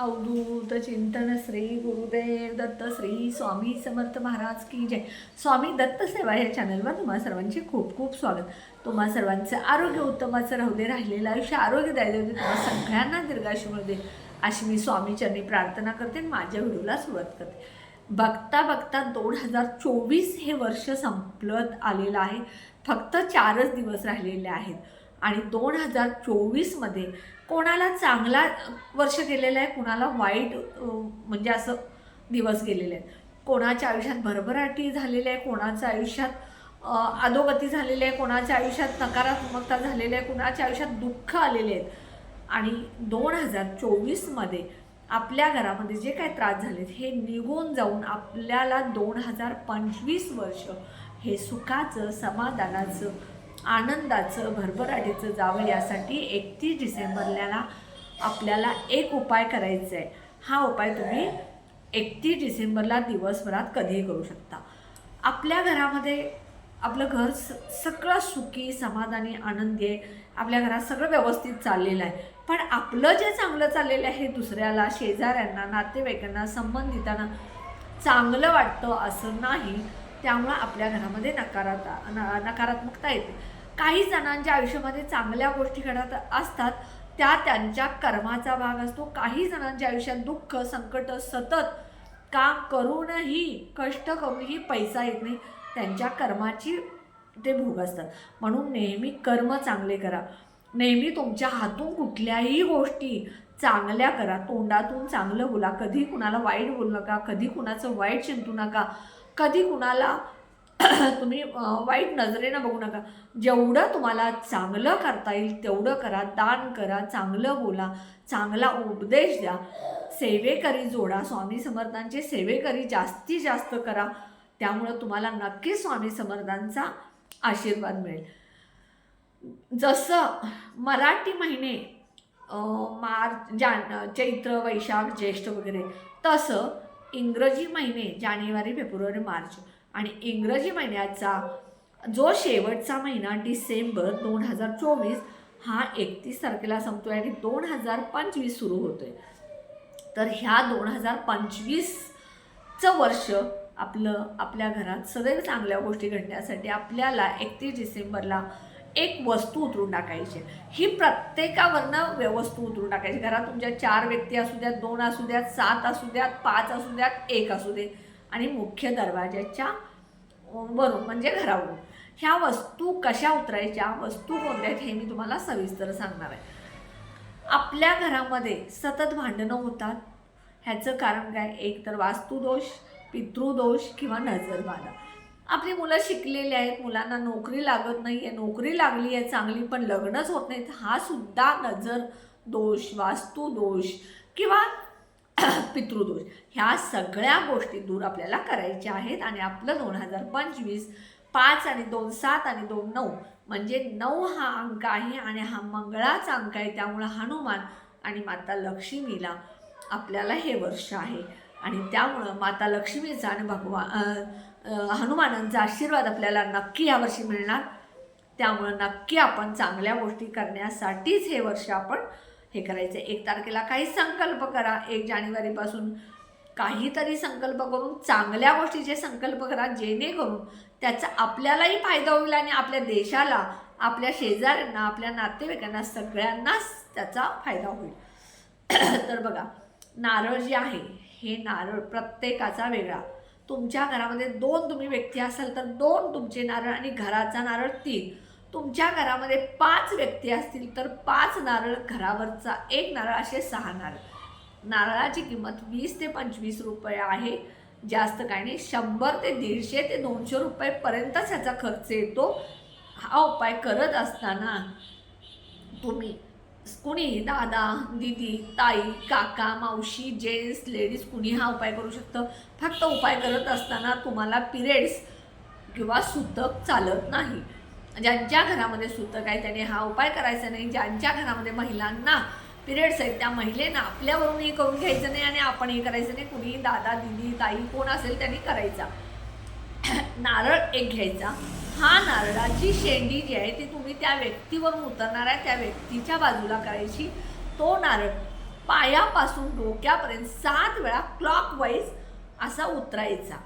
अवधूत चिंतन श्री गुरुदेव दत्त श्री स्वामी समर्थ महाराज की जय. स्वामी दत्त सेवा या चॅनलवर तुम्हा सर्वांचे खूप खूप स्वागत. तुम्हा सर्वांचं आरोग्य उत्तमाचं राहू दे राहिलेलं आयुष्य आरोग्यदायी देऊ दे तुम्हा सगळ्यांना दीर्घायुष्य मिळू दे. अशी मी स्वामीचरणी प्रार्थना करते आणि माझ्या व्हिडिओला सुरुवात करते. बघता बघता दोन हजार चोवीस हे वर्ष संपलत आलेलं आहे. फक्त चारच दिवस राहिलेले आहेत. आणि दोन हजार चोवीसमध्ये कोणाला चांगला वर्ष गेलेलं आहे कोणाला वाईट म्हणजे असं दिवस गेलेले आहेत. कोणाच्या आयुष्यात भरभराटी झालेली आहे कोणाच्या आयुष्यात अधोगती झालेली आहे कोणाच्या आयुष्यात नकारात्मकता झालेली आहे कोणाच्या आयुष्यात दुःख आलेले आहेत. आणि दोन हजार चोवीसमध्ये आपल्या घरामध्ये जे काही त्रास झालेत हे निघून जाऊन आपल्याला दोन हजार पंचवीस वर्ष हे सुखाचं समाधानाचं आनंदाचं भरभराटीचं जावं यासाठी एकतीस डिसेंबरला आपल्याला एक उपाय करायचा आहे हा उपाय तुम्ही एकतीस डिसेंबरला दिवसभरात कधीही करू शकता. आपल्या घरामध्ये आपलं घर स सगळं सुखी समाधानी आनंदी आहे. आपल्या घरात सगळं व्यवस्थित चाललेलं आहे. पण आपलं जे चांगलं चाललेलं आहे दुसऱ्याला शेजाऱ्यांना नातेवाईकांना संबंधितांना चांगलं वाटतं असं नाही. त्यामुळं आपल्या घरामध्ये नकारात न- नकारात्मकता येते. काही जणांच्या आयुष्यामध्ये चांगल्या गोष्टी घडत असतात त्या त्यांच्या कर्माचा भाग असतो. काही जणांच्या आयुष्यात दुःख संकट सतत काम करूनही कष्ट करूनही पैसा येत नाही. त्यांच्या कर्माची ते भोग असतात. म्हणून नेहमी कर्म चांगले करा. नेहमी तुमच्या हातून कुठल्याही गोष्टी चांगल्या करा. तोंडातून चांगलं बोला. कधी कुणाला वाईट बोलू नका. कधी कुणाचं वाईट चिंतू नका. कधी कुणाला तुम्ही वाईट नजरेनं बघू नका. जेवढं तुम्हाला चांगलं करता येईल तेवढं करा दान करा चांगलं बोला चांगला उपदेश द्या. सेवेकरी जोडा स्वामी समर्थांचे सेवेकरी जास्तीत जास्त करा. त्यामुळं तुम्हाला नक्की स्वामी समर्थांचा आशीर्वाद मिळेल. जसं मराठी महिने मार्च जान चैत्र वैशाख ज्येष्ठ वगैरे तसं इंग्रजी महिने जानेवारी फेब्रुवारी मार्च आणि इंग्रजी महिन्याचा जो शेवटचा महिना डिसेंबर दोन हजार चोवीस हा एकतीस तारखेला संपतो आहे आणि दोन हजार पंचवीस सुरू होतो आहे तर ह्या दोन हजार पंचवीसचं वर्ष आपलं आपल्या घरात सदैव चांगल्या गोष्टी घडण्यासाठी आपल्याला एकतीस डिसेंबरला एक वस्तू उतरून टाकायची. ही प्रत्येकावरनं वस्तू उतरून टाकायची. घरात तुमच्या चार व्यक्ती असू द्यात दोन असू द्यात सात असू द्यात पाच असू द्यात एक असू दे. आणि मुख्य दरवाज्याच्या वरून म्हणजे घरावरून. ह्या वस्तू कशा उतरायच्या वस्तू कोणत्या आहेत हे मी तुम्हाला सविस्तर सांगणार आहे. आपल्या घरामध्ये सतत भांडणं होतात. ह्याचं कारण काय? एक तर वास्तुदोष पितृदोष किंवा नजरबाधा. आपली मुलं शिकलेली आहेत मुलांना नोकरी लागत नाही आहे नोकरी लागली आहे चांगली पण लग्नच होत नाहीत हा सुद्धा नजर दोष वास्तुदोष किंवा पितृदोष. ह्या सगळ्या गोष्टी दूर आपल्याला करायच्या आहेत आणि आपलं दोन हजार पंचवीस पाच आणि दोन सात आणि दोन नऊ म्हणजे नऊ हा अंक आहे आणि हा मंगळाचा अंक आहे त्यामुळं हनुमान आणि माता लक्ष्मीला आपल्याला हे वर्ष आहे. आणि त्यामुळं माता लक्ष्मीचा आणि भगवा हनुमानांचा आशीर्वाद आपल्याला नक्की यावर्षी मिळणार. त्यामुळं नक्की आपण चांगल्या गोष्टी करण्यासाठीच हे वर्ष आपण हे करायचं. एक तारखेला काही संकल्प करा. एक जानेवारीपासून काहीतरी संकल्प करून चांगल्या गोष्टीचे संकल्प करा जेणेकरून त्याचा आपल्यालाही फायदा होईल आणि आपल्या देशाला आपल्या शेजाऱ्यांना आपल्या नातेवाईकांना सगळ्यांनाच त्याचा फायदा होईल. तर बघा नारळ जे आहे हे नारळ प्रत्येकाचा वेगळा. तुमच्या घरामध्ये दोन तुम्ही व्यक्ती असाल तर दोन तुमचे नारळ आणि घराचा नारळ तीन. तुमच्या घरामध्ये पाच व्यक्ती असतील तर पाच नारळ घरावरचा एक नारळ असे सहा नारळ. नारळाची किंमत वीस ते पंचवीस रुपये आहे. जास्त काही नाही शंभर ते दीडशे ते दोनशे रुपयेपर्यंतच ह्याचा खर्च येतो. हा उपाय करत असताना तुम्ही कुणी दादा दिदी ताई काका मावशी जेंट्स लेडीज कुणी हा उपाय करू शकतं? फक्त उपाय करत असताना तुम्हाला पिरियड्स किंवा सूतक चालत नाही. ज्यांच्या घरामध्ये सूतक आहे त्याने हा उपाय करायचा नाही. ज्यांच्या घरामध्ये महिलांना पिरियड्स आहेत त्या महिलेनं आपल्यावरून हे करून घ्यायचं नाही आणि आपण हे करायचं नाही. कुणी दादा दिदी ताई कोण असेल त्यांनी करायचा. नारळ एक घ्यायचा. हा नारळाची शेंडी जी आहे ती तुम्ही त्या व्यक्तीवरून उतरणाऱ्या त्या व्यक्तीच्या बाजूला करायची. तो नारळ पायापासून डोक्यापर्यंत सात वेळा क्लॉक वाईज असा उतरायचा.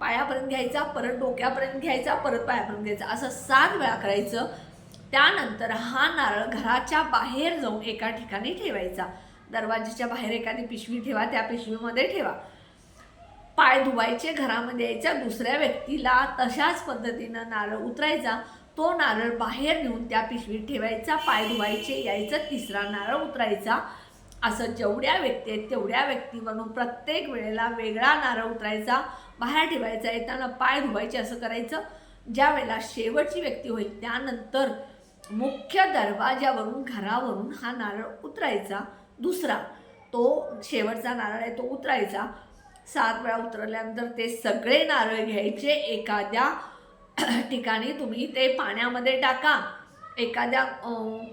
पायापर्यंत घ्यायचा परत डोक्यापर्यंत घ्यायचा परत पायापर्यंत घ्यायचा. असं सात वेळा करायचं. त्यानंतर हा नारळ घराच्या बाहेर जाऊन एका ठिकाणी ठेवायचा. दरवाजेच्या बाहेर एखादी पिशवी ठेवा त्या पिशवीमध्ये ठेवा. पाय धुवायचे घरामध्ये यायच्या दुसऱ्या व्यक्तीला तशाच पद्धतीनं नारळ उतरायचा तो नारळ बाहेर नेऊन त्या पिशवीत ठेवायचा पाय धुवायचे यायचं तिसरा नारळ उतरायचा. असं जेवढ्या व्यक्ती आहेत तेवढ्या व्यक्तीवरून प्रत्येक वेळेला वेगळा नारळ उतरायचा बाहेर ठेवायचा येताना पाय धुवायचे असं करायचं. ज्या वेळेला शेवटची व्यक्ती होईल त्यानंतर मुख्य दरवाजावरून घरावरून हा नारळ उतरायचा. दुसरा तो शेवटचा नारळ आहे तो उतरायचा. सात वेळा उतरल्यानंतर ते सगळे नारळ घ्यायचे. एखाद्या ठिकाणी तुम्ही ते पाण्यामध्ये टाका. एखाद्या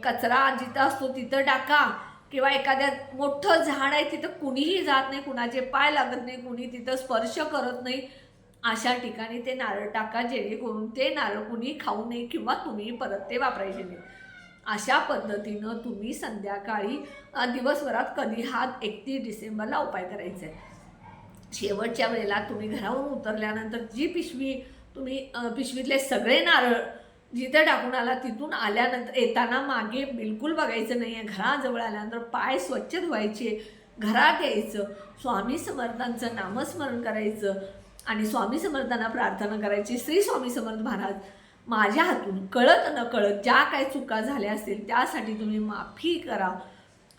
कचरा जिथं असतो तिथं टाका. किंवा एखाद्या मोठं झाड आहे तिथं कुणीही जात नाही कुणाचे पाय लागत नाही कुणी तिथं स्पर्श करत नाही. अशा ठिकाणी ते नारळ टाका जेणेकरून ते नारळ कुणी खाऊ नये किंवा तुम्ही परत ते वापरायचे नाही. अशा पद्धतीनं तुम्ही संध्याकाळी दिवसभरात कधी हा एकतीस डिसेंबरला उपाय करायचा. आहे शेवटच्या वेळेला तुम्ही घरावरून उतरल्यानंतर जी पिशवी तुम्ही पिशवीतले सगळे नारळ जिथे टाकून आला तिथून आल्यानंतर येताना मागे बिलकुल बघायचं नाही आहे घराजवळ आल्यानंतर पाय स्वच्छ धुवायचे घरात यायचं स्वामी समर्थांचं नामस्मरण करायचं आणि स्वामी समर्थांना प्रार्थना करायची श्री स्वामी समर्थ महाराज माझ्या हातून कळत न कळत ज्या काही चुका झाल्या असतील त्यासाठी तुम्ही माफी करा.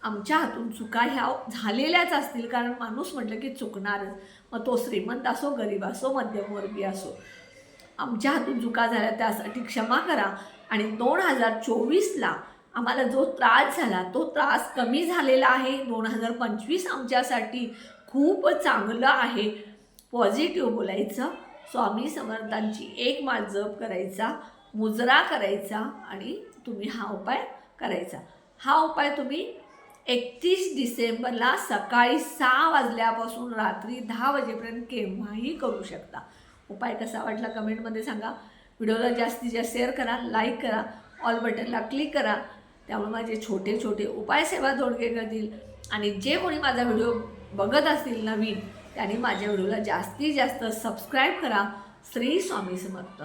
आमच्या हातून चुका ह्या झालेल्याच असतील. कारण माणूस म्हटलं की चुकणारच. मग तो श्रीमंत असो गरीब असो मध्यमवर्गीय असो आमच्या हातून चुका झाल्या त्यासाठी क्षमा करा. आणि दोन हजार चोवीसला आम्हाला जो त्रास झाला तो त्रास कमी झालेला आहे. दोन हजार पंचवीस आमच्यासाठी खूप चांगलं आहे. पॉझिटिव्ह बोलायचं स्वामी समर्थांची एक माळ जप करायचा मुजरा करायचा आणि तुम्ही हा उपाय करायचा. हा उपाय तुम्ही एकतीस डिसेंबरला सकाळी सहा वाजल्यापासून रात्री दहा वाजेपर्यंत केव्हाही करू शकता. उपाय कसा वाटला कमेंटमध्ये सांगा. व्हिडिओला जास्तीत जास्त शेअर करा लाईक करा ऑल बटनला क्लिक करा. त्यामुळे माझे छोटे छोटे उपाय सेवा जोडके करतील. आणि जे कोणी माझा व्हिडिओ बघत असतील नवीन त्यांनी माझ्या व्हिडिओला जास्तीत जास्त सबस्क्राईब करा. श्री स्वामी समर्थ.